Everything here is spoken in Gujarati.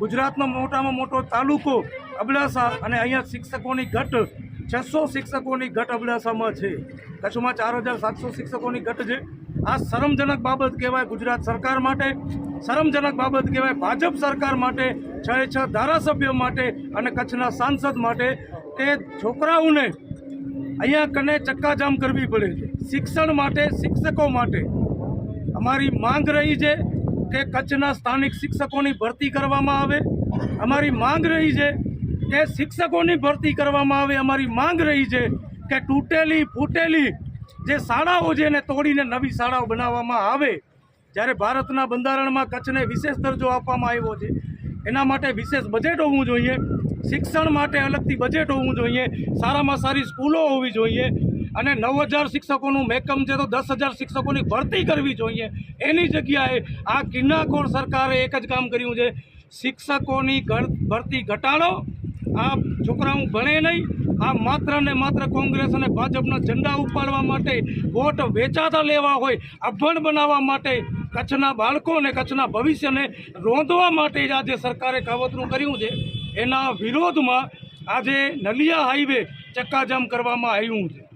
ગુજરાતનો મોટામાં મોટો તાલુકો અબડાસા અને અહીંયા શિક્ષકોની ઘટ, છસો શિક્ષકોની ઘટ અબડાસામાં છે. કચ્છમાં ચાર હજાર સાતસો શિક્ષકોની ઘટ છે. આ શરમજનક બાબત કહેવાય ગુજરાત સરકાર માટે, શરમજનક બાબત કહેવાય ભાજપ સરકાર માટે, છ છ ધારાસભ્યો માટે અને કચ્છના સાંસદ માટે. તે છોકરાઓને અહીંયા કને ચક્કાજામ કરવી પડે છે. શિક્ષણ માટે, શિક્ષકો માટે. અમારી માંગ રહી છે કે કચ્છના સ્થાનિક શિક્ષકોની ભરતી કરવામાં આવે? અમારી માંગ રહી છે કે શિક્ષકોની ભરતી કરવામાં આવે. અમારી માંગ રહી છે કે તૂટેલી ફૂટેલી જે શાળાઓ છે એને તોડીને નવી શાળાઓ બનાવવામાં આવે. જ્યારે ભારતના બંધારણમાં કચ્છને વિશેષ દરજ્જો આપવામાં આવ્યો છે. એના માટે વિશેષ બજેટ હોવું જોઈએ. શિક્ષણ માટે અલગથી બજેટ હોવું જોઈએ. સારામાં સારી સ્કૂલો હોવી જોઈએ. અને નવ હજાર શિક્ષકોનું મેકમ છે તો દસ હજાર શિક્ષકોની ભરતી કરવી જોઈએ. એની જગ્યાએ આ કિન્નાખોર સરકારે એક જ કામ કર્યું છે. શિક્ષકોની ભરતી ઘટાડો. આ છોકરાઓ ભણે નહીં. આ માત્ર ને માત્ર કોંગ્રેસ અને ભાજપના ઝંડા ઉપાડવા માટે, વોટ વેચાતા લેવા હોય, અભણ બનાવવા માટે કચ્છના બાળકો અને કચ્છના ભવિષ્યને રોંધવા માટે જ આજે સરકારે કાવતરું કર્યું છે. એના વિરોધમાં આજે નલિયા હાઈવે ચક્કાજામ કરવામાં આવ્યું છે.